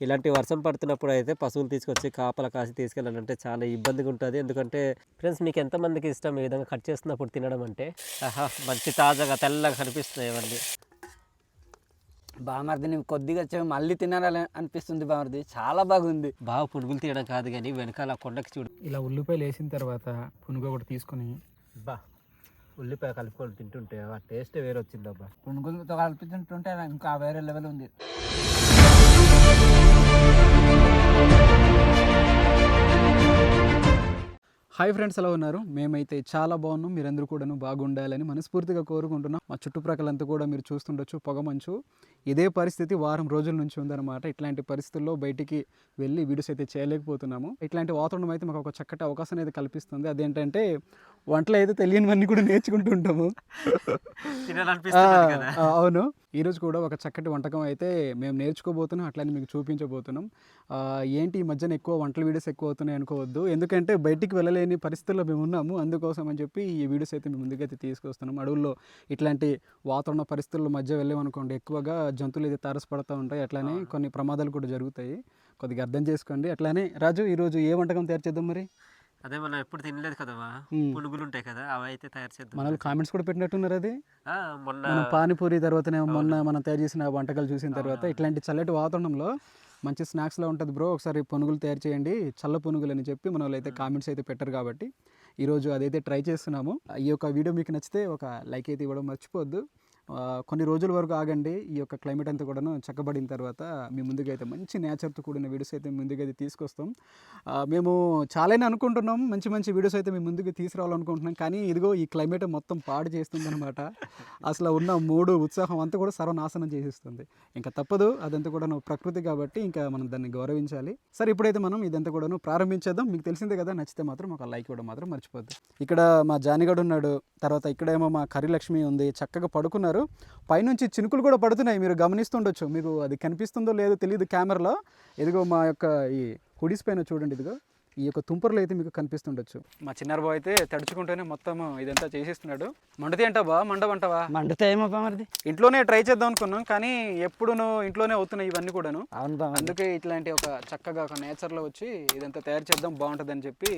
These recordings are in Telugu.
ఇలాంటి వర్షం పడుతున్నప్పుడు అయితే పశువులు తీసుకొచ్చి కాపల కాసి తీసుకెళ్ళాలంటే చాలా ఇబ్బందిగా ఉంటుంది ఎందుకంటే ఫ్రెండ్స్ మీకు ఎంతమందికి ఇష్టం ఈ విధంగా కట్ చేస్తున్నప్పుడు తినడం అంటే? ఆహా మంచి తాజాగా తెల్లగా కనిపిస్తున్నాయి ఇవన్నీ. బామర్ది నీకు కొద్దిగా వచ్చే మళ్ళీ తినాలని అనిపిస్తుంది బామర్ది. చాలా బాగుంది. బాగా పునుగులు తీయడం కాదు కానీ వెనకాల కొండకి చూడు. ఇలా ఉల్లిపాయలు వేసిన తర్వాత పునుగు ఒకటి తీసుకొని బా ఉల్లిపాయ కలుపుకొని తింటుంటే ఆ టేస్ట్ వేరే వచ్చిందబ్బా పునుగులతో కల్పించుంటుంటే ఇంకా వేరే లెవెల్ ఉంది. హాయ్ ఫ్రెండ్స్ ఎలా ఉన్నారు? మేమైతే చాలా బాగున్నాం. మీరందరూ కూడాను బాగుండాలని మనస్ఫూర్తిగా కోరుకుంటున్నాం. మా చుట్టుప్రక్కలంతా కూడా మీరు చూస్తుండొచ్చు పొగమంచు ఇదే పరిస్థితి వారం రోజుల నుంచి ఉందన్నమాట. ఇట్లాంటి పరిస్థితుల్లో బయటికి వెళ్ళి వీడియోస్ అయితే చేయలేకపోతున్నాము. ఇట్లాంటి వాతావరణం అయితే మాకు ఒక చక్కటి అవకాశం అయితే కల్పిస్తుంది. అదేంటంటే వంటలు అయితే తెలియనివన్నీ కూడా నేర్చుకుంటూ ఉంటాము. అవును. ఈరోజు కూడా ఒక చక్కటి వంటకం అయితే మేము నేర్చుకోబోతున్నాం అట్లానే మీకు చూపించబోతున్నాం. ఏంటి ఈ మధ్యన ఎక్కువ వంటల వీడియోస్ ఎక్కువ అవుతున్నాయి అనుకోవద్దు. ఎందుకంటే బయటికి వెళ్ళలేని పరిస్థితుల్లో మేము ఉన్నాము. అందుకోసం అని చెప్పి ఈ వీడియోస్ అయితే మేము ముందుకైతే తీసుకొస్తున్నాం. అడవుల్లో ఇట్లాంటి వాతావరణ పరిస్థితుల మధ్య వెళ్ళామనుకోండి ఎక్కువగా జంతువులు అయితే తారసపడుతూ ఉంటాయి. అట్లానే కొన్ని ప్రమాదాలు కూడా జరుగుతాయి. కొద్దిగా అర్థం చేసుకోండి. అట్లానే రాజు ఈరోజు ఏ వంటకం తయారు చేద్దాం మరి? అదే మనం ఎప్పుడు తినలేదు మ్మ్. పునుగులు ఉంటాయి కదా అవి అయితే తయారు చేద్దాం. మన కామెంట్స్ కూడా పెట్టినట్టున్నారు అది. మొన్న మనం పానీపూరి తర్వాతనే మొన్న మనం తయారు చేసిన వంటకాలు చూసిన తర్వాత ఇట్లాంటి చల్లటి వాతావరణంలో మంచి స్నాక్స్లో ఉంటుంది బ్రో ఒకసారి పునుగులు తయారు చేయండి చల్ల పునుగులు అని చెప్పి మన అయితే కామెంట్స్ అయితే పెట్టారు కాబట్టి ఈరోజు అదైతే ట్రై చేస్తున్నాము. ఈ యొక్క వీడియో మీకు నచ్చితే ఒక లైక్ అయితే ఇవ్వడం మర్చిపోవద్దు. ఆ, కొన్ని రోజుల వరకు ఆగండి. ఈ యొక్క క్లైమేట్ అంతా కూడాను చక్కబడిన తర్వాత మీ ముందుగా అయితే మంచి నేచర్తో కూడిన వీడియోస్ అయితే మీ ముందుగా అయితే తీసుకొస్తాం మేము చాలానే అనుకుంటున్నాం. మంచి మంచి వీడియోస్ అయితే మీ ముందుకు తీసుకురావాలనుకుంటున్నాం. కానీ ఇదిగో ఈ క్లైమేట్ మొత్తం పాడు చేస్తుందన్నమాట. అసలు ఉన్న మూడు ఉత్సాహం అంతా కూడా సర్వనాశనం చేసేస్తుంది. ఇంకా తప్పదు. అదంతా కూడాను ప్రకృతి కాబట్టి ఇంకా మనం దాన్ని గౌరవించాలి. సరే ఇప్పుడైతే మనం ఇదంతా కూడాను ప్రారంభించేద్దాం. మీకు తెలిసిందే కదా నచ్చితే మాత్రం ఒక లైక్ ఇవ్వడం మాత్రం మర్చిపోద్దు. ఇక్కడ మా జానిగడు ఉన్నాడు. తర్వాత ఇక్కడేమో మా కరిలక్ష్మి ఉంది. చక్కగా పడుకున్నారు. పైనుంచి చినుకులు కూడా పడుతున్నాయి. మీరు గమనిస్తుండొచ్చు. మీకు అది కనిపిస్తుందో లేదో తెలియదు కెమెరాలో. ఇదిగో మా యొక్క ఈ హుడీస్ పైన చూడండి ఇదిగో. ఈ యొక్క తుంపర్లు అయితే మీకు కనిపిస్తుండొచ్చు. మా చిన్నారు బాబు అయితే తడుచుకుంటూనే మొత్తం ఇదంతా చేసేస్తున్నాడు. మండతి అంటావా? మండవంటావా? మండుతాయేమో బామర్ది ఇంట్లోనే ట్రై చేద్దాం అనుకున్నాం. కానీ ఎప్పుడునూ ఇంట్లోనే అవుతున్నాయి ఇవన్నీ కూడాను. అందుకే ఇట్లాంటి ఒక చక్కగా ఒక నేచర్లో వచ్చి ఇదంతా తయారు చేద్దాం బాగుంటుందని చెప్పి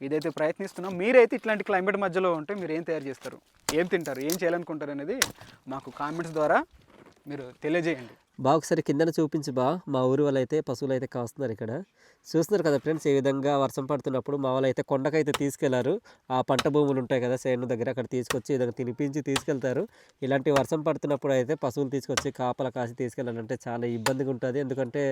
ఇదైతే ప్రయత్నిస్తున్నాం. మీరైతే ఇట్లాంటి క్లైమేట్ మధ్యలో ఉంటే మీరు ఏం తయారు చేస్తారు? ఏం తింటారు? ఏం చేయాలనుకుంటారు అనేది మాకు కామెంట్స్ ద్వారా మీరు తెలియజేయండి. బా ఒకసారి కిందన చూపించి బా. మా ఊరు వాళ్ళు అయితే పశువులు అయితే కాస్తున్నారు ఇక్కడ. చూస్తున్నారు కదా ఫ్రెండ్స్ ఏ విధంగా వర్షం పడుతున్నప్పుడు మా వాళ్ళు అయితే కొండకైతే తీసుకెళ్ళారు. ఆ పంట భూములు ఉంటాయి కదా సేను దగ్గర అక్కడ తీసుకొచ్చి విధంగా తినిపించి తీసుకెళ్తారు. ఇలాంటి వర్షం పడుతున్నప్పుడు అయితే పశువులు తీసుకొచ్చి కాపల కాసి తీసుకెళ్ళాలంటే చాలా ఇబ్బందిగా ఉంటుంది. ఎందుకంటే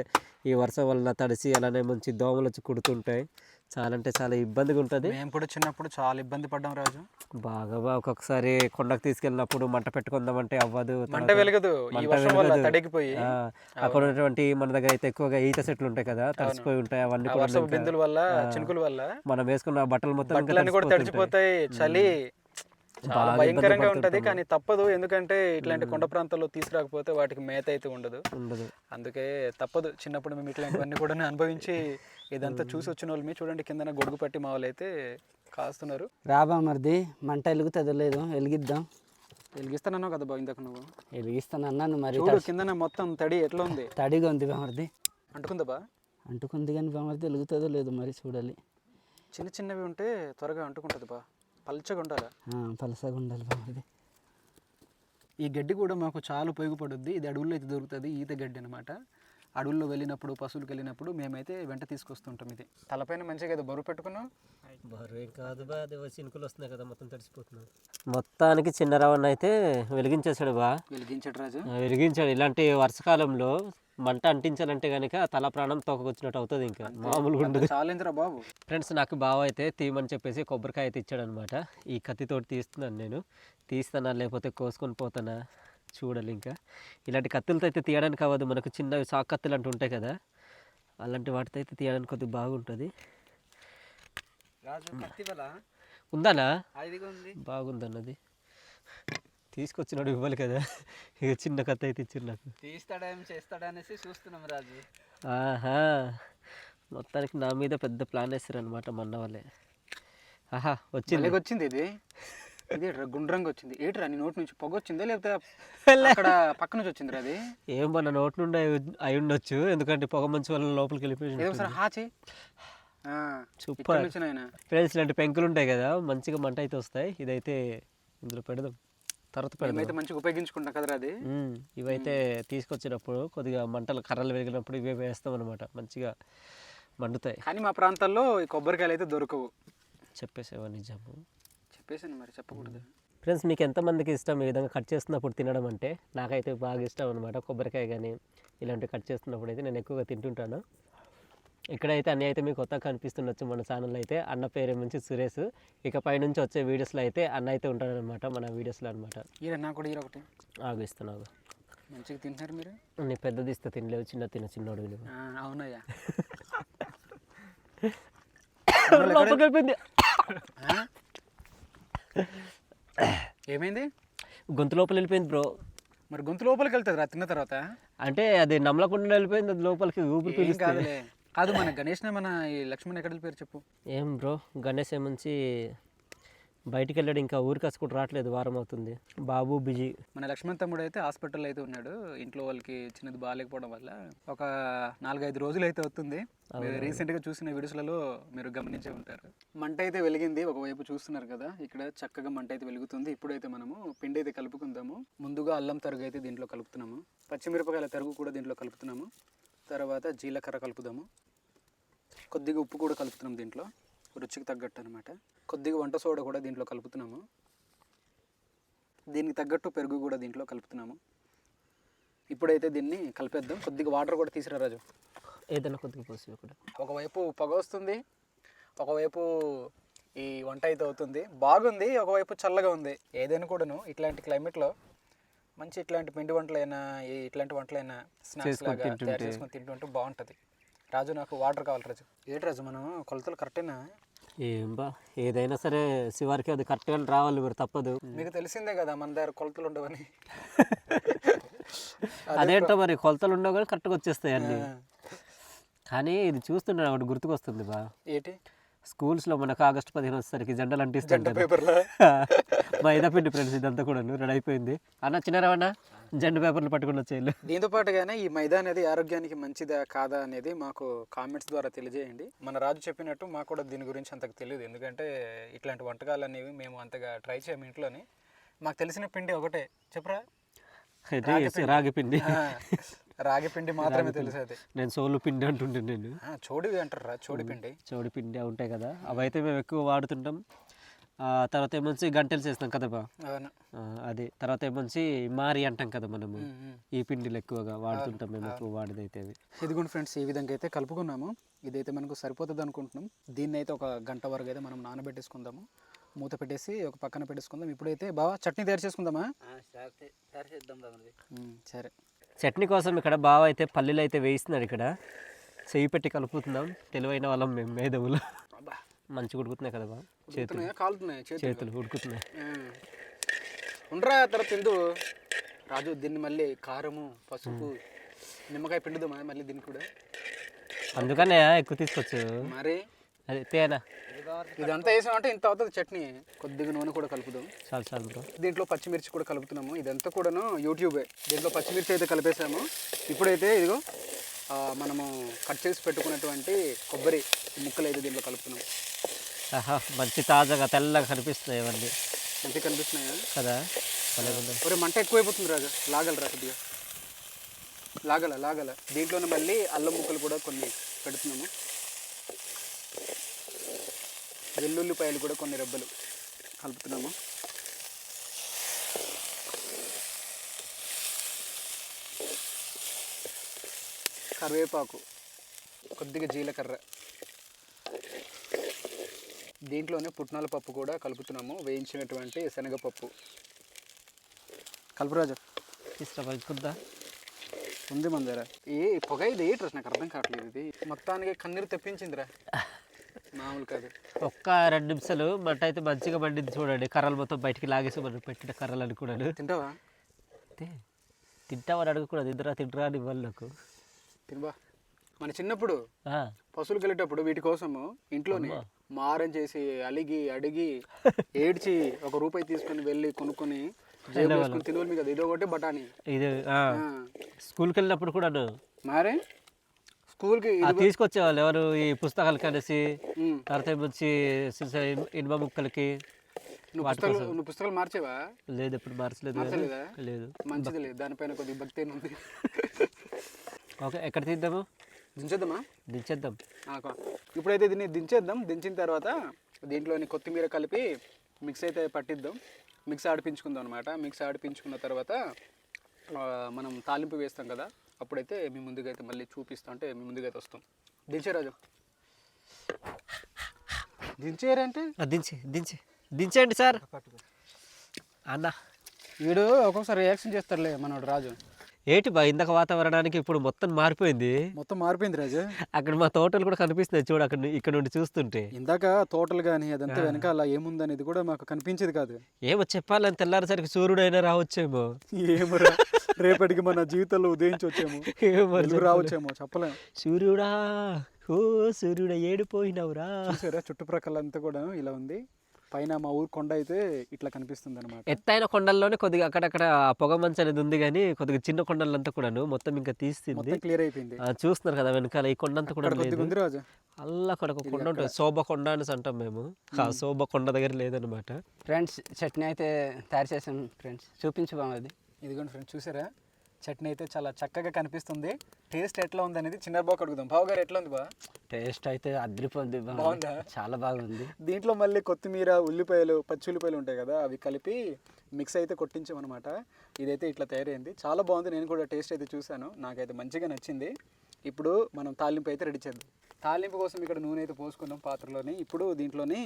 ఈ వర్షం వలన తడిసి అలానే మంచి దోమలు వచ్చి కుడుతుంటాయి. చాలా అంటే చాలా ఇబ్బందిగా ఉంటుంది. మేము కూడా చిన్నప్పుడు చాలా ఇబ్బంది పడ్డాం రాజు. బాగా ఒక్కొక్కసారి కొండకు తీసుకెళ్ళినప్పుడు మంట పెట్టుకుందామంటే అవ్వదు మంట వెలగదు. ఆ, అక్కడ ఉన్నటువంటి మన దగ్గర అయితే ఎక్కువగా ఈత చెట్లు ఉంటాయి కదా తడిసిపోయి ఉంటాయి అవన్నీ కూడా బిందుల వల్ల చినుకుల వల్ల మనం వేసుకున్న బట్టలు మొత్తం కూడా. తడిచిపోతాయి చలి చాలా బాగా భయంకరంగా ఉంటది. కానీ తప్పదు. ఎందుకంటే ఇట్లాంటి కొండ ప్రాంతాల్లో తీసుకురాకపోతే వాటికి మేత అయితే ఉండదు. ఉండదు. అందుకే తప్పదు. చిన్నప్పుడు మేము ఇట్లాంటివన్నీ కూడా అనుభవించి ఇదంతా చూసి వచ్చిన వాళ్ళమి చూడండి కిందన గొడుగు పట్టి మా వాళ్ళు అయితే కాస్తున్నారు. రా బామర్ది మంట వెలుగుతుందో లేదు వెలిగిద్దాం. వెలిగిస్తానన్నావు కదా బా ఇందాక నువ్వు? వెలిగిస్తాను అన్నాను మరి. చూడు కిందన మొత్తం తడి ఎట్లా ఉంది? తడిగా ఉంది బామర్ది అంటుకుందా బా? అంటుకుంది కానీ బామర్ది వెలుగుతుందో లేదో మరి చూడాలి. చిన్న చిన్నవి ఉంటే త్వరగా అంటుకుంటుంది బా. పల్చగా ఉండాలి ఆ, పలసగా ఉండాలి బామర్ది ఈ గడ్డి కూడా మాకు చాలా ఉపయోగపడుద్ది. ఇది అడవుల్లో అయితే దొరుకుతుంది ఈత గడ్డి అనమాట అడవుల్లో వెళ్ళినప్పుడు పశువులకు వెళ్ళినప్పుడు మేమైతే వెంట తీసుకొస్తుంటాం ఇది. తలపైన మంచిగా కదా బరువు పెట్టుకున్నాం. బరువు కాదు బా అది చినుకులు వస్తున్నాయి కదా మొత్తం తడిసిపోతున్నాయి. మొత్తానికి చిన్న రవణ అయితే వెలిగించేసాడు బా. వెలిగించడు రాజు. వెలిగించాడు. ఇలాంటి వర్షకాలంలో మంట అంటించాలంటే కనుక తల ప్రాణం తోకకొచ్చినట్టు అవుతుంది ఇంకా. మామూలుగా ఉండదు. చాలేంద్రా బాబు. ఫ్రెండ్స్ నాకు బావ అయితే తీయమని చెప్పేసి కొబ్బరికాయ అయితే ఇచ్చాడు అనమాట ఈ కత్తితోటి తీస్తున్నాను నేను. తీస్తానా లేకపోతే కోసుకొని పోతానా? చూడాలి ఇంకా. ఇలాంటి కత్తులతో అయితే తీయడానికి అవ్వదు. మనకు చిన్నవి సాక్ కత్తులు అంటూ ఉంటాయి కదా. అలాంటి వాటితో అయితే తీయడానికి కొద్దిగా బాగుంటుంది. ఉందానా బాగుందన్నది. తీసుకొచ్చినాడు ఇవ్వాలి కదా. ఇక చిన్న కత్తి అయితే ఇచ్చారు నాకు. తీస్తాడా ఏం చేస్తాడా అనేసి చూస్తున్నాం రాజు. ఆహా. మొత్తానికి నా మీద పెద్ద ప్లాన్ వేస్తారు అనమాట మొన్న వాళ్ళే. ఆహా వచ్చింది. వచ్చింది ఇది? ఇది గుండ్రంగా వచ్చింది. ఏట్రా నీ నోటి నుంచి పొగ వచ్చిందా లేకపోతే అక్కడ పక్క నుంచి వచ్చిందిరా అది? ఏం మన నోటి నుండి అయి- ఉండొచ్చు. ఎందుకంటే పొగ మంచి వల్ల లోపలికి ఏదో వెళ్ళిపోయి ఒకసారి హాచి. సూపర్. నాయన. ఫ్రెండ్స్ ఇలాంటి పెంకులు ఉంటాయి కదా మంచిగా మంట అయితే వస్తాయి. ఇదైతే ఇందులో పెడదాం. తర్వాత పెడదాం. మేమైతే మంచిగా ఉపయోగించుకుంటాం కదరా అది. ఇవైతే తీసుకొచ్చినప్పుడు కొద్దిగా మంటలు కర్రలు వెలిగినప్పుడు ఇవే వేస్తాం అనమాట మంచిగా మండుతాయి. కానీ మా ప్రాంతాల్లో ఈ కొబ్బరికాయలు అయితే దొరకవు. చెప్పేసేవా నిజము? చెప్పేసాను మరి చెప్పకూడదు. ఫ్రెండ్స్ మీకు ఎంతమందికి ఇష్టం ఈ విధంగా కట్ చేస్తున్నప్పుడు తినడం అంటే? నాకైతే బాగా ఇష్టం అనమాట కొబ్బరికాయ కానీ ఇలాంటివి కట్ చేస్తున్నప్పుడు అయితే నేను ఎక్కువగా తింటుంటాను. ఇక్కడైతే అన్నీ అయితే మీకు కొత్తగా కనిపిస్తుండొచ్చు మన ఛానల్లో అయితే. అన్న పేరు నుంచి సురేష్. ఇక పైనుంచి వచ్చే వీడియోస్లో అయితే అన్న అయితే ఉంటాడనమాట మన వీడియోస్లో అనమాట ఈర నాకు కూడా ఈర ఒకటి. ఆగు ఇస్తున్నాను మంచిగా తింటున్నారు మీరు? నీ పెద్దది ఇస్తే తినలేవు చిన్న తిన చిన్నోడు ఆ, అవునయ్యా? ఏమైంది? గొంతు లోపల వెళ్ళిపోయింది బ్రో. మరి గొంతు లోపలికి వెళ్తుంది రా తిన్న తర్వాత? అంటే అది నమ్మలకుండా వెళ్ళిపోయింది అది లోపలికి ఊపిరి ఏం పీలిస్తే కాదులే. కాదు మన గణేష్ మన ఈ లక్ష్మణ్ ఎక్కడ పేరు చెప్పు. ఏం బ్రో గణేష్ ఏమంచి బయటికి వెళ్ళాడు ఇంకా ఊరికి కూడా రావట్లేదు వారం అవుతుంది. బాబు బిజీ. మన లక్ష్మణ్ తమ్ముడు అయితే హాస్పిటల్ అయితే ఉన్నాడు ఇంట్లో వాళ్ళకి చిన్నది బాగాలేకపోవడం వల్ల ఒక నాలుగైదు రోజులు అయితే అవుతుంది. మీరు రీసెంట్గా చూసిన వీడియోస్లలో మీరు గమనించే ఉంటారు. మంట అయితే వెలిగింది ఒకవైపు చూస్తున్నారు కదా ఇక్కడ చక్కగా మంట అయితే వెలుగుతుంది. ఇప్పుడైతే మనము పిండి అయితే కలుపుకుందాము. ముందుగా అల్లం తరుగు అయితే దీంట్లో కలుపుతున్నాము. పచ్చిమిరపకాయల తరుగు కూడా దీంట్లో కలుపుతున్నాము. తర్వాత జీలకర్ర కలుపుదాము. కొద్దిగా ఉప్పు కూడా కలుపుతున్నాం దీంట్లో. రుచికి తగ్గట్టు అనమాట కొద్దిగా వంట సోడా కూడా దీంట్లో కలుపుతున్నాము. దీనికి తగ్గట్టు పెరుగు కూడా దీంట్లో కలుపుతున్నాము. ఇప్పుడైతే దీన్ని కలిపేద్దాం. కొద్దిగా వాటర్ కూడా తీసిరా రాజు. ఏదైనా కొద్దిగా పోసి ఒకటి ఒకవైపు పొగ వస్తుంది. ఒకవైపు ఈ వంట అయితే అవుతుంది. బాగుంది. ఒకవైపు చల్లగా ఉంది. ఏదైనా కూడాను ఇట్లాంటి క్లైమేట్లో మంచి ఇట్లాంటి పిండి వంటలైనా ఇట్లాంటి వంటలైనా స్నాక్స్ చేసుకొని లాగా తయారు. చేసుకొని తింటుంటే బాగుంటుంది. రాజు నాకు వాటర్ కావాలి రాజు. ఏంటి రాజు మనం కొలతలు కరెక్టేనా? ఏం బా ఏదైనా సరే శివారికి అది కరెక్ట్గా రావాలి మరి తప్పదు. మీకు తెలిసిందే కదా మన దగ్గర కొలతలు ఉండవని. అదేంటో మరి కొలతలు ఉండవు కానీ కరెక్ట్గా వచ్చేస్తాయి అన్నీ. కానీ ఇది చూస్తుంటే ఒకటి గుర్తుకొస్తుంది బా. ఏంటి? స్కూల్స్లో మనకు ఆగస్టు పదిహేను వచ్చేసరికి జెండలు అంటిస్తుంటారు మైదా పిండి ఫ్రెండ్స్ ఇదంతా కూడా రెడీ అయిపోయింది. అన్న చిన్నారావన్న జెండు పేపర్లు పట్టుకుని వచ్చేయాలి దీంతో పాటుగానే ఈ మైదా అనేది ఆరోగ్యానికి మంచిదా కాదా అనేది మాకు కామెంట్స్ ద్వారా తెలియజేయండి. మన రాజు చెప్పినట్టు మాకు కూడా దీని గురించి అంతకు తెలియదు. ఎందుకంటే ఇట్లాంటి వంటకాలు అనేవి మేము అంతగా ట్రై చేయము ఇంట్లోని. మాకు తెలిసిన పిండి ఒకటే. చెప్పరా? రాగి పిండి. రాగి పిండి మాత్రమే తెలుసు అది. నేను సోలు పిండి అంటుండే నేను. ఆ, చోడి అంటారా చోడి పిండి. చౌడి పిండి అవి ఉంటాయి కదా. అవి అయితే మేము ఎక్కువ వాడుతుంటాం. ఆ తర్వాత ఏమొచ్చి గంటలు చేస్తాం కదా బా? అది. తర్వాత ఏమొచ్చి మారి అంటాం కదా మనము. ఈ పిండిలు ఎక్కువగా వాడుతుంటాం మేము ఎక్కువ వాడేదైతే ఇదిగోండి ఫ్రెండ్స్ ఈ విధంగా అయితే కలుపుకున్నాము. ఇదైతే మనకు సరిపోతుంది అనుకుంటున్నాం. దీన్ని అయితే ఒక గంట వరకు అయితే మనం నానబెట్టేసుకుందాము. మూత పెట్టేసి ఒక పక్కన పెట్టేసుకుందాం. ఇప్పుడైతే బాగా చట్నీ తయారు చేసుకుందామా? సరే. చట్నీ కోసం ఇక్కడ బావ అయితే పల్లీలు అయితే వేయిస్తున్నాడు ఇక్కడ. చెయ్యి పెట్టి కలుపుతున్నాం తెలివైన వాళ్ళం మేము మేధవులు. మంచిగా ఉడుకుతున్నాయి కదా బా చేతులు? కాలుతున్నాయి? చేతులు? ఉడుకుతున్నాయి. ఉండరా తర్వాత తిందు. రాజు దీన్ని మళ్ళీ కారము పసుపు నిమ్మకాయ పిండుదామా? మళ్ళీ దీన్ని కూడా. అందుకనే ఎక్కువ తీసుకొచ్చు. మరి? అదే తేనా. ఇదంతా వేసామంటే ఇంత అవుతుంది చట్నీ. కొద్దిగా నూనె కూడా కలుపుదాం. చాలు చాలు బ్రో. దీంట్లో పచ్చిమిర్చి కూడా కలుపుతున్నాము. ఇదంతా కూడాను యూట్యూబే. దీంట్లో పచ్చిమిర్చి అయితే కలిపేసాము ఇప్పుడైతే ఇదిగో మనము కట్ చేసి పెట్టుకున్నటువంటి కొబ్బరి ముక్కలు అయితే దీంట్లో కలుపుతున్నాం. ఆహా మంచి తాజాగా తెల్లగా కనిపిస్తున్నాయి ఇవన్నీ. మంచిగా కనిపిస్తున్నాయా? కదా. ఒరే మంట ఎక్కువైపోతుంది రాజు. లాగలరా కొద్దిగా? లాగల లాగల. దీంట్లోనే మళ్ళీ అల్లం ముక్కలు కూడా కొన్ని పెడుతున్నాము. వెల్లుల్లిపాయలు కూడా కొన్ని రెబ్బలు కలుపుతున్నాము. కరివేపాకు కొద్దిగా జీలకర్ర. దీంట్లోనే పుట్నాల పప్పు కూడా కలుపుతున్నాము. వేయించినటువంటి శనగపప్పు. కలుపురాజు తీసుకురా ఉంది మన దగ్గర ఏ పొగ ఇది ఏంటి నాకు అర్థం కావట్లేదు ఇది. మొత్తానికి కన్నీరు తెప్పించిందిరా. ఒక్క రెండు నిమిషాలు మంట అయితే మంచిగా మండింది చూడండి. కర్రలు మొత్తం బయటికి లాగేసి మనం పెట్టిన కర్రలు అనుకున్నాను. తింటావా? అంతే తింటామని అడగకూడదు ఇద్దరా తింటరా అని ఇవ్వాలి నాకు. తినబా. మన చిన్నప్పుడు పశువులకు వెళ్ళేటప్పుడు వీటి కోసము ఇంట్లోనే. మారం చేసి అలిగి అడిగి ఏడ్చి ఒక రూపాయి తీసుకొని వెళ్ళి కొనుక్కొని తినవాలి కదా ఇది ఒకటి బఠానీ. ఇది. స్కూల్కి వెళ్ళినప్పుడు కూడాను. మరి? స్కూల్కి తీసుకొచ్చేవాళ్ళు ఎవరు? ఈ పుస్తకాలు కలిసి. తర్వాత వచ్చి ఇనుమ ముక్కలకి నువ్వు పుస్తకాలు నువ్వు పుస్తకాలు మార్చేవా? లేదు ఎప్పుడు మార్చలేదు లేదు. మంచిది లేదు. దానిపైన కొద్దిగా భక్తి ఉంది. ఓకే ఎక్కడ తీద్దాము? దించేద్దామా? దించేద్దాం. ఇప్పుడైతే దీన్ని దించేద్దాం. దించిన తర్వాత దీంట్లోని కొత్తిమీర కలిపి మిక్స్ అయితే పట్టిద్దాం. మిక్స్ ఆడిపించుకుందాం అనమాట మిక్స్ ఆడిపించుకున్న తర్వాత మనం తాలింపు వేస్తాం కదా. అప్పుడైతే మీ ముందుగా అయితే మళ్ళీ చూపిస్తాం అంటే మీ ముందుగా అయితే వస్తాం. దించే రాజు. దించేరంటే? దించి దించి. దించేయండి సార్. అన్న. వీడు ఒక్కొక్కసారి రియాక్షన్ చేస్తాడులే మనోడు రాజు. ఏంటి బా ఇందాక వాతావరణానికి ఇప్పుడు మొత్తం మారిపోయింది? మొత్తం మారిపోయింది రాజు. అక్కడ మా తోటలు కూడా కనిపిస్తున్నాయి చూడు అక్కడ ఇక్కడ నుండి చూస్తుంటే. ఇందాక తోటలు కానీ అదంతా వెనకాల ఏముందనేది కూడా మాకు కనిపించేది కాదు. ఏమో చెప్పాలని తెల్లారేసరికి సూర్యుడైనా రావచ్చేమో. ఏమరా. రేపటికి మన జీవితంలో ఉదయించొచ్చేమో. రావచ్చేమో చెప్పలేము సూర్యుడా ఓ సూర్యుడా ఏడిపోయినవురా. చూసారా చుట్టుప్రక్కల అంతా కూడా ఇలా ఉంది. పైన మా ఊరు కొండ అయితే ఇట్లా కనిపిస్తుంది అనమాట ఎత్తైన కొండల్లోనే కొద్దిగా అక్కడక్కడ ఆ పొగ మంచు అనేది ఉంది కానీ కొద్దిగా చిన్న కొండలంతా కూడాను మొత్తం ఇంకా తీస్తుంది మొత్తం క్లియర్ అయిపోయింది. చూస్తున్నారు కదా వెనకాల ఈ కొండ అంతా కూడా ఉంది రాజు. అల్ల అక్కడ ఒక కొండ ఉంటుంది శోభ కొండ అని అంటాం మేము. ఆ శోభ కొండ దగ్గర లేదనమాట ఫ్రెండ్స్ చట్నీ అయితే తయారు చేసాను ఫ్రెండ్స్. చూపించు బావ అది. ఇదిగోండి ఫ్రెండ్స్ చూసారా? చట్నీ అయితే చాలా చక్కగా కనిపిస్తుంది. టేస్ట్ ఎట్లా ఉంది అనేది చిన్న బాగా అడుగుదాం. బావ గారు ఎట్లా ఉంది బా? టేస్ట్ అయితే అద్రిపోద్ది బాగుందా? చాలా బాగుంది. దీంట్లో మళ్ళీ కొత్తిమీర ఉల్లిపాయలు పచ్చి ఉల్లిపాయలు ఉంటాయి కదా అవి కలిపి మిక్స్ అయితే కొట్టించామన్నమాట. ఇదైతే ఇట్లా తయారైంది. చాలా బాగుంది. నేను కూడా టేస్ట్ అయితే చూశాను. నాకైతే మంచిగా నచ్చింది. ఇప్పుడు మనం తాలింపు అయితే రెడీ చేద్దాం. తాలింపు కోసం ఇక్కడ నూనె అయితే పోసుకున్నాం పాత్రలోని. ఇప్పుడు దీంట్లోని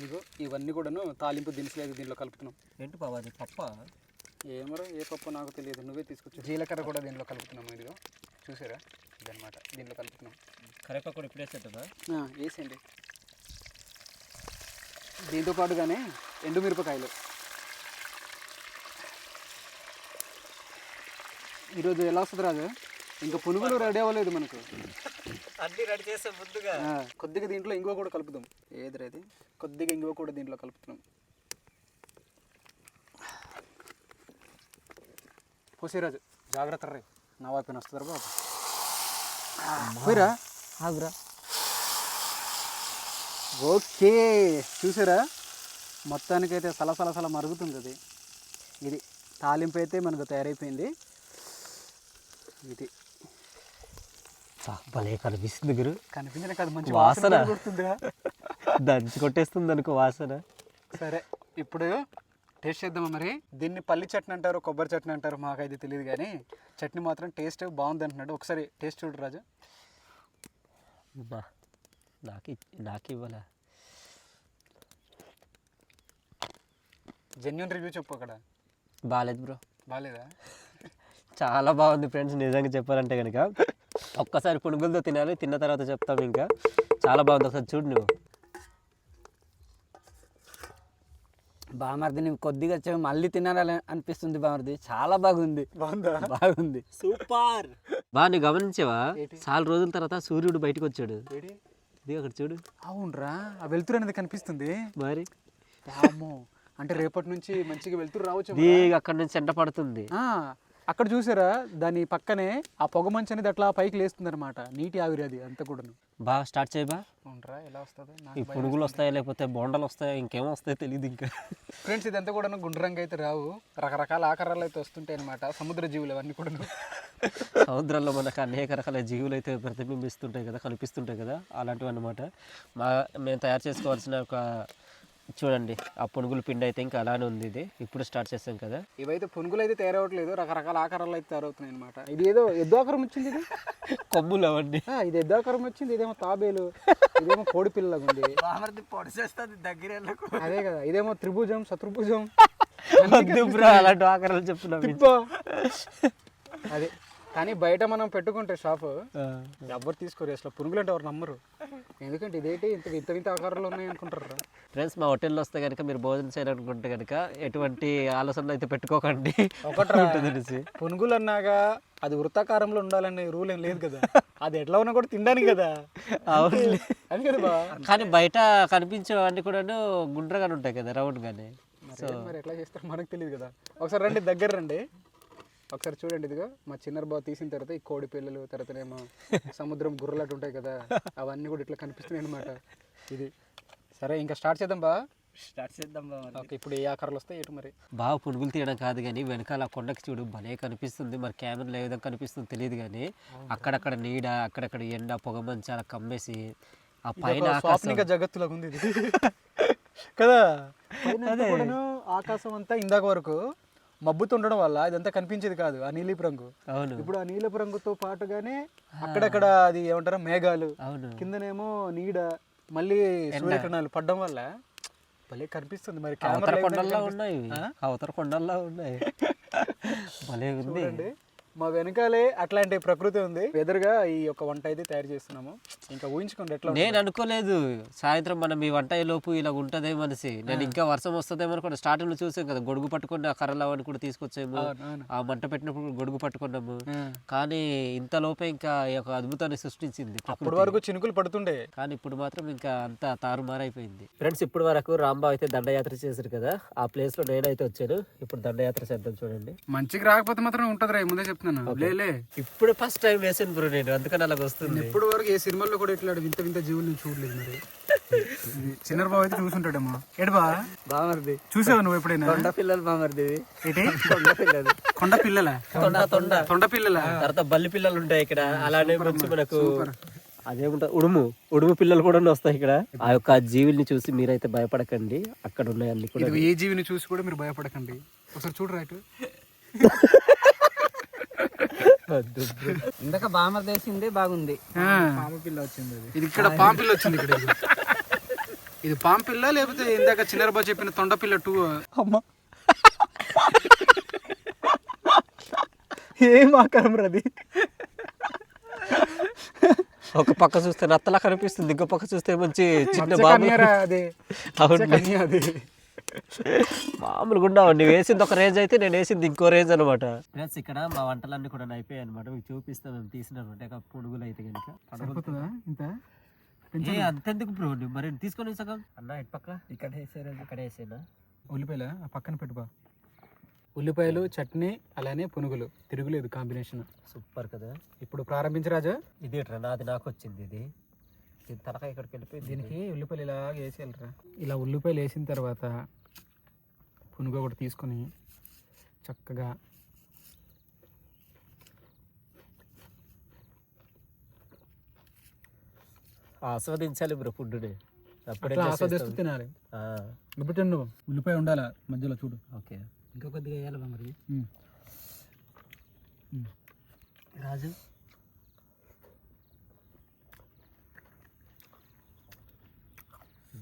ఇదిగో ఇవన్నీ కూడాను తాలింపు దినుసులు అయితే దీంట్లో కలుపుతున్నాం. ఏంటి బాబా అది పప్ప? ఏమరో ఏ పప్పు నాకు తెలియదు. నువ్వే తీసుకొచ్చు జీలకర్ర కూడా దీంట్లో కలుపుతున్నాం ఇదిగో. చూసారా? ఇదనమాట దీంట్లో కలుపుతున్నాం. కరేపాకు కూడా ఇప్పుడే వేసేద్దామా? ఆ, వేసేయండి. దీంతో పాటుగానే ఎండుమిరపకాయలు. ఈరోజు ఎలా వస్తుంది రాజు? ఇంకా పునుగులు రెడీ అవ్వలేదు మనకు. అన్ని రెడీ చేసే ముందుగా. కొద్దిగా దీంట్లో ఇంగువ కూడా కలుపుదాం. ఏది రేది కొద్దిగా ఇంగువ కూడా దీంట్లో కలుపుతున్నాం. పోసిరాజు జాగ్రత్త రే. నా వైపున వస్తుంది బాబు? పోయిరా? ఆగురా. ఓకే చూసారా? మొత్తానికైతే సలసల సల మరుగుతుంది అది. ఇది తాలింపు అయితే మనకు తయారైపోయింది. ఇది. భలే కనిపిస్తుంది గురు. కనిపించిన కదా మంచి వాసన. దంచి కొట్టేస్తుంది అనుకో వాసన. సరే ఇప్పుడు టేస్ట్ చేద్దామా మరి? దీన్ని పల్లి చట్నీ అంటారు కొబ్బరి చట్నీ అంటారు మాకైతే తెలియదు కానీ చట్నీ మాత్రం టేస్ట్ బాగుంది అంటున్నాడు. ఒకసారి టేస్ట్ చూడు రాజు. నాకు నాకు ఇవ్వాలా? జెన్యున్ రివ్యూ చెప్పు అక్కడ. బాగాలేదు బ్రో. బాగాలేదా చాలా బాగుంది ఫ్రెండ్స్ నిజంగా చెప్పాలంటే కనుక ఒక్కసారి పునుగులతో తినాలి తిన్న తర్వాత చెప్తాం ఇంకా. చాలా బాగుంది ఒకసారి చూడు నువ్వు. బామర్ది నీకు కొద్దిగా వచ్చావు మళ్ళీ తినాలని అనిపిస్తుంది బామర్ది. చాలా బాగుంది. బాగుందా? బాగుంది. సూపర్. బాగా నువ్వు గమనించావా? చాలా రోజుల తర్వాత సూర్యుడు బయటకు వచ్చాడు. ఇది అక్కడ చూడు. అవునరా ఆ వెలుతురు అనేది కనిపిస్తుంది. మరి? అమ్మో అంటే రేపటి నుంచి మంచిగా వెళ్తురు రావచ్చు అక్కడ నుంచి ఎండ పడుతుంది. ఆ, అక్కడ చూసారా? దాని పక్కనే ఆ పొగ మంచు అనేది అట్లా పైకి లేస్తుంది అనమాట నీటి ఆవిరి అది అంతా కూడాను. బాగా స్టార్ట్ చేయబా. అవునరా ఎలా వస్తుంది? ఈ పునుగులు వస్తాయా లేకపోతే బొండలు వస్తాయా? ఇంకేమో వస్తాయో తెలియదు ఇంకా. ఫ్రెండ్స్ ఇదంతా కూడాను గుండ్రంగా అయితే రావు. రకరకాల ఆకారాలు అయితే వస్తుంటాయి అనమాట సముద్ర జీవులు అవన్నీ కూడాను. సముద్రంలో మనకు అనేక రకాల జీవులు అయితే ప్రతిబింబిస్తుంటాయి కదా కనిపిస్తుంటాయి కదా అలాంటివి అన్నమాట. మా మేము తయారు చేసుకోవాల్సిన ఒక చూడండి ఆ పునుగుల పిండి అయితే ఇంకా అలానే ఉంది ఇది. ఇప్పుడు స్టార్ట్ చేస్తాం కదా. ఇవైతే పునుగులు అయితే తయారవట్లేదు రకరకాల ఆకారాలు అయితే తయారవుతున్నాయి అనమాట ఇది ఏదో ఎద్దు ఆకారం వచ్చింది ఇది? కొమ్ములు అవన్నీ. ఆ, ఇది ఎద్దు ఆకారం వచ్చింది ఇదేమో తాబేలు ఇదేమో కోడి పిల్లలాగా ఉంది. బామర్ది పొడి చేస్తుంది దగ్గర అదే కదా ఇదేమో త్రిభుజం వద్దు బ్రో అలాంటి ఆకారాలు చెప్తున్నాం తిప్ప. అదే. కానీ బయట మనం పెట్టుకుంటే షాపు ఎవరు తీసుకోరు. అసలు పునుగులు అంటే ఎవరు నమ్మరు. ఎందుకంటే ఇదేంటి? ఇంత వింత వింత ఆకారంలో ఉన్నాయి అనుకుంటారు. ఫ్రెండ్స్ మా హోటల్లో వస్తే కనుక మీరు భోజనం చేయాలనుకుంటే కనుక ఎటువంటి ఆలోచనలు అయితే పెట్టుకోకండి. అనేసి. పునుగులు అన్నాగా అది వృత్తాకారంలో ఉండాలనే రూల్ ఏం లేదు కదా. అది ఎట్లా ఉన్నా కూడా తినడానికి కదా. అవునులే. అది కదా బా. కానీ బయట కనిపించేవన్నీ కూడాను గుండ్రగానే ఉంటాయి కదా రౌండ్ గానే సో మరి ఎట్లా చేస్తారో మనకు తెలియదు కదా. ఒకసారి రండి దగ్గర రండి. ఒకసారి చూడండి ఇదిగో. మా చిన్నర బావ తీసిన తర్వాత ఈ కోడి పిల్లలు తర్వాతనేమో సముద్రం గుర్రలాట ఉంటాయి కదా అవన్నీ కూడా ఇట్లా కనిపిస్తున్నాయి అనమాట ఇది. సరే ఇంకా స్టార్ట్ చేద్దాం బా. స్టార్ట్ చేద్దాం బా మరి. ఓకే ఇప్పుడు ఏ ఆకారాలు వస్తాయి ఎటు మరి? బాగా పునుగులు తీయడం కాదు కానీ వెనకాల ఆ కొండకి చూడు భలే కనిపిస్తుంది. మరి కెమెరాలో ఏ విధంగా కనిపిస్తుందో తెలియదు కానీ అక్కడక్కడ నీడ అక్కడక్కడ ఎండ పొగ మంచి అలా కమ్మేసి ఆ పైన జగత్తులాగా ఉంది కదా? ఆకాశం అంతా ఇందాక వరకు మబ్బుతో ఉండడం వల్ల ఇదంతా కనిపించేది కాదు ఆ నీలిపు రంగు. అవును. ఇప్పుడు ఆ నీలపు రంగుతో పాటుగానే అక్కడక్కడ అది ఏమంటారు మేఘాలు. అవును. కిందనేమో నీడ మళ్ళీ సూర్యకిరణాలు పడడం వల్ల భలే కనిపిస్తుంది మరి. అవతర కెమెరా కొండల్లో ఉన్నాయి. అవతర కొండల్లో ఉన్నాయి. భలే ఉంది. మా వెనకాలే అట్లాంటి ప్రకృతి ఉంది. ఎదురుగా ఈ యొక్క వంట అయితే తయారు చేస్తున్నాము. ఇంకా ఊహించుకోండి ఎట్లా. నేను అనుకోలేదు. సాయంత్రం మనం ఈ వంట లోపు ఇలా ఉంటదే మనిషి. నేను ఇంకా వర్షం వస్తుందేమో అనుకున్నా. స్టార్టింగ్లో చూసాం కదా గొడుగు పట్టుకుని ఆ కర్రలు అవన్నీ కూడా తీసుకొచ్చాము. ఆ మంట పెట్టినప్పుడు గొడుగు పట్టుకున్నాము. కానీ ఇంత లోపే ఇంకా ఈ యొక్క అద్భుతాన్ని సృష్టించింది అప్పటి. వరకు చినుకులు పడుతుండే. కానీ ఇప్పుడు మాత్రం ఇంకా అంతా తారుమారైపోయింది. ఫ్రెండ్స్ ఇప్పుడు వరకు రాంబాబు అయితే దండయాత్ర చేశారు కదా. ఆ ప్లేస్లో నేనైతే వచ్చాను. ఇప్పుడు దండయాత్ర చేద్దాం చూడండి. మంచిగా రాకపోతే మాత్రం ఉంటుంది రా ముందే చెప్తున్నాను లేలే ఇప్పుడు ఫస్ట్ టైం వేసాను బ్రో నేను అందుకని అలాగ వస్తుంది. ఇప్పుడు వరకు ఏ సినిమాల్లో కూడా ఇట్లా వింత వింత జీవులు చూడలేదు మరి. చిన్నబాబు అయితే చూసుంటాడేమో. ఏడుబా బామర్ది. చూసావు నువ్వు ఎప్పుడైనా? కొండ పిల్లలు బామర్ది. ఏంటి? కొండ పిల్లలు. కొండ పిల్లల? తొండ తొండ. తొండ పిల్లల? తర్వాత బల్లి పిల్లలు ఉంటాయి ఇక్కడ. అలానే మంచి మనకు అదేముంటా ఉడుము. ఉడుము పిల్లలు కూడా వస్తాయి ఇక్కడ. ఆ యొక్క జీవుల్ని చూసి మీరైతే భయపడకండి. అక్కడ ఉన్నాయి అన్ని కూడా ఏ జీవిని చూసి కూడా మీరు భయపడకండి. ఒకసారి చూడరా ఇందాక బామర్ది వేసింది బాగుంది. పామ పిల్ల వచ్చింది ఇది ఇక్కడ పామ పిల్ల వచ్చింది ఇక్కడ ఇది. పామ పిల్ల లేకపోతే ఇందాక చిన్నరబా చెప్పిన తొండ పిల్ల టూ? అమ్మా. ఏం ఆకారం రది ఒక పక్క చూస్తే నత్తలా కనిపిస్తుంది ఇంకో పక్క చూస్తే మంచి చిన్న బాబు. అదే. అవును. అది. మామూలుగా ఉండవు. నువ్వు వేసింది ఒక రేంజ్ అయితే నేను వేసింది ఇంకో రేంజ్ అనమాట ఫ్రెండ్స్ ఇక్కడ మా వంటలన్నీ కూడా అయిపోయాయి అనమాట మీకు చూపిస్తాం మేము తీసిన రొట్టె పునుగులు అయితే కనుక. ఇంత? ఏ అంతెందుకు బ్రో? నువ్వు మరి తీసుకొని సగం. అన్న ఇటు పక్క. ఇక్కడ వేసారు? అక్కడ వేసేనా? ఉల్లిపాయల? ఆ పక్కన పెట్టుబా ఉల్లిపాయలు చట్నీ అలానే పునుగులు. తిరుగులేదు కాంబినేషన్. సూపర్ కదా. ఇప్పుడు ప్రారంభించరాజా ఇది నాది నాకు వచ్చింది ఇది. ఇది తలకాయ ఇక్కడికి వెళ్ళిపోయింది దీనికి ఉల్లిపాయలు ఇలా వేసేయాలరా ఇలా ఉల్లిపాయలు వేసిన తర్వాత పునుగు ఒకటి తీసుకొని చక్కగా ఆస్వాదించాలి బ్రో ఫుడ్ని అప్పుడే ఆస్వాదిస్తూ తినాలి. ఇప్పుడు తిన్ను ఉల్లిపాయ ఉండాలా మధ్యలో చూడు. ఓకే. ఇంకా కొద్దిగా వేయాలి ఉమ్. రాజు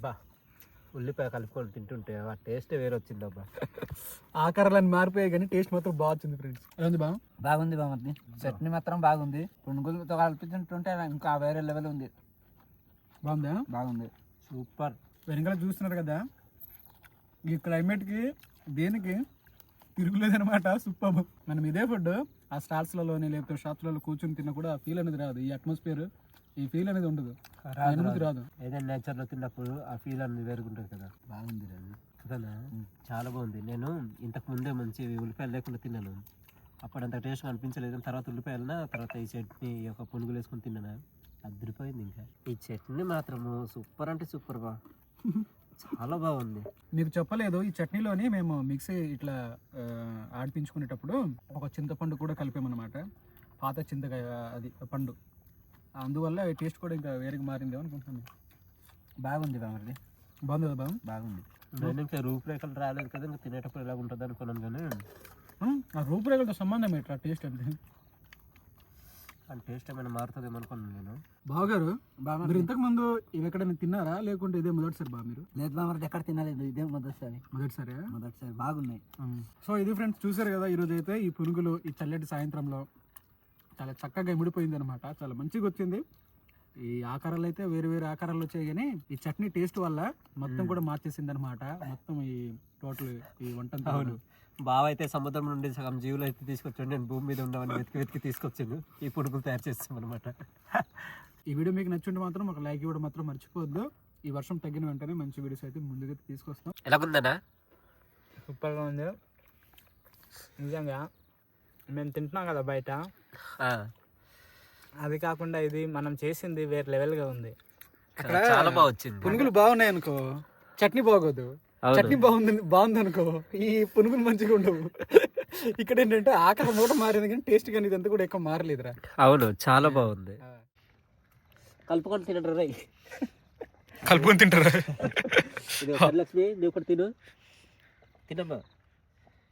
బా ఉల్లిపాయ కలుపుకొని తింటుంటే ఆ టేస్ట్ వేరే వచ్చిందబ్బా ఆకారాలన్నీ మారిపోయాయి కానీ టేస్ట్ మాత్రం బాగా వచ్చింది ఫ్రెండ్స్ ఉంది బా బాగుంది చట్నీ మాత్రం బాగుంది. పునుగులతో కలిపి తింటుంటే ఇంకా వేరే లెవెల్ ఉంది. బాగుందా? బాగుంది. సూపర్. వెనకాల చూస్తున్నారు కదా? ఈ క్లైమేట్కి దేనికి తిరుగులేదనమాట సూపర్. మనం ఇదే ఫుడ్ ఆ స్టాల్స్లలోని లేకపోతే షాప్స్లలో కూర్చొని తిన్నా కూడా ఫీల్ అనేది రాదు. ఈ అట్మాస్ఫియర్ ఈ ఫీల్ అనేది ఉండదు. అనుభూతి రాదు. ఏదైనా నేచర్లో తిన్నప్పుడు ఆ ఫీల్ అనేది వేరుగుంటుంది కదా. బాగుంది కదా చాలా బాగుంది. నేను ఇంతకు ముందే మంచి ఉల్లిపాయలు లేకుండా తిన్నాను. అప్పుడు అంత టేస్ట్ అనిపించలేదు. తర్వాత ఉల్లిపాయలన తర్వాత ఈ చట్నీ ఈ యొక్క పునుగులు వేసుకొని తిన్నాను? అదిరిపోయింది ఇంకా. ఈ చట్నీ మాత్రము సూపర్ అంటే సూపర్ బా. చాలా బాగుంది. మీకు చెప్పలేదు ఈ చట్నీలోని మేము మిక్సీ ఇట్లా ఆడిపించుకునేటప్పుడు ఒక చింతపండు కూడా కలిపామన్నమాట. పాత చింతకాయ అది పండు. అందువల్ల టేస్ట్ కూడా ఇంకా వేరేగా మారిందేమో అనుకుంటున్నాను. బాగుంది బామర్ది బాగుంది కదా బాబు బాగుంది. నేను ఇంకా రూపురేఖలు రాలేదు కదా ఇంకా తినేటప్పుడు ఎలా ఉంటుంది అనుకున్నాను కానీ. ఆ? రూపురేఖలతో సంబంధం ఎట్లా టేస్ట్ అంటే? ఆ టేస్ట్ ఏమైనా మారుతుందేమో అనుకున్నాను నేను. బావగారు మీరు? ఇంతకు ముందు ఇవి ఎక్కడైనా తిన్నారా? లేకుంటే ఇదే మొదటిసారి బా మీరు? లేదు బామర్ది ఎక్కడ తినలేదు. ఇదే మొదటిసారి. మొదటిసారి మొదటిసారి. బాగున్నాయి. సో ఇది ఫ్రెండ్స్ చూసారు కదా ఈరోజు అయితే ఈ పునుగులు ఈ చల్లటి సాయంత్రంలో చాలా చక్కగా ఇమిడిపోయింది అనమాట చాలా మంచిగా వచ్చింది ఈ ఆకారాలు అయితే వేరు వేరు ఆకారాలు వచ్చాయి కానీ ఈ చట్నీ టేస్ట్ వల్ల మొత్తం కూడా మార్చేసింది అనమాట మొత్తం ఈ టోటల్ ఈ వంట అవును. బావ అయితే సముద్రం నుండి సగం జీవులు అయితే తీసుకొచ్చాడు. నేను భూమి మీద ఉన్నవని వెతికి వెతికి తీసుకొచ్చాను ఈ పునుగులు తయారు చేస్తాం అనమాట ఈ వీడియో మీకు నచ్చుంటే మాత్రం ఒక లైక్ ఇవ్వడం మాత్రం మర్చిపోవద్దు. ఈ వర్షం తగ్గిన వెంటనే మంచి వీడియోస్ అయితే ముందుగా తీసుకొస్తాం. ఎలాగుందన్నా? సూపర్గా ఉంది. నిజంగా మేము తింటున్నాం కదా బయట. అది కాకుండా ఇది మనం చేసింది వేరే లెవెల్గా ఉంది. అక్కడ చాలా బాగా వచ్చింది. పునుగులు బాగున్నాయి అనుకో. చట్నీ బాగోదు. చట్నీ బాగుంది బాగుంది అనుకో. ఈ పునుగులు మంచిగా ఉండవు. ఇక్కడ ఏంటంటే ఆకలి మూట మారింది కానీ టేస్ట్ కానీ ఇదంతా కూడా ఎక్కువ మారలేదురా. అవును చాలా బాగుంది. కలుపుకొని తినడు రై? కలుపుకొని తింటారా? ఇది వరలక్ష్మి నువ్వు కూడా తిను. తినమ్మా.